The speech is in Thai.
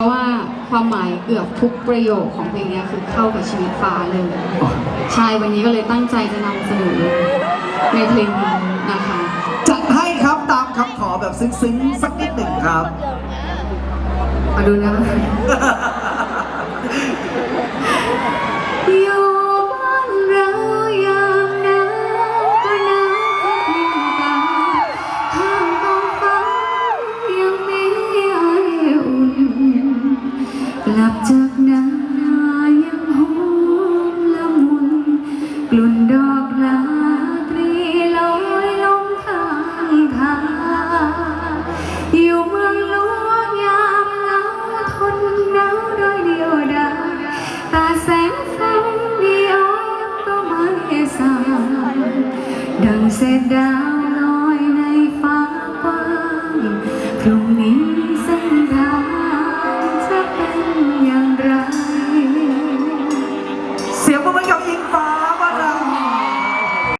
เพราะว่าความหมายเกือบทุกประโยคของเพลงเนี้ยคือเข้ากับชีวิตฟ้าเลยใช่วันนี้ก็เลยตั้งใจจะนำเสนอในเพลงนี้นะคะจัดให้ครับตามคำขอแบบซึ้งๆ สักนิดหนึ่งครับ มาดูนะ กลุ่นดอกลาตรีลอยลงทางทางอยู่เมืองหลวงยามหนาวทนหนาวโดยเดียวดายตาแสงไฟเดียวก็ไม่สางดังเสดดาวลอยในฟ้ากว้างพรุ่งนี้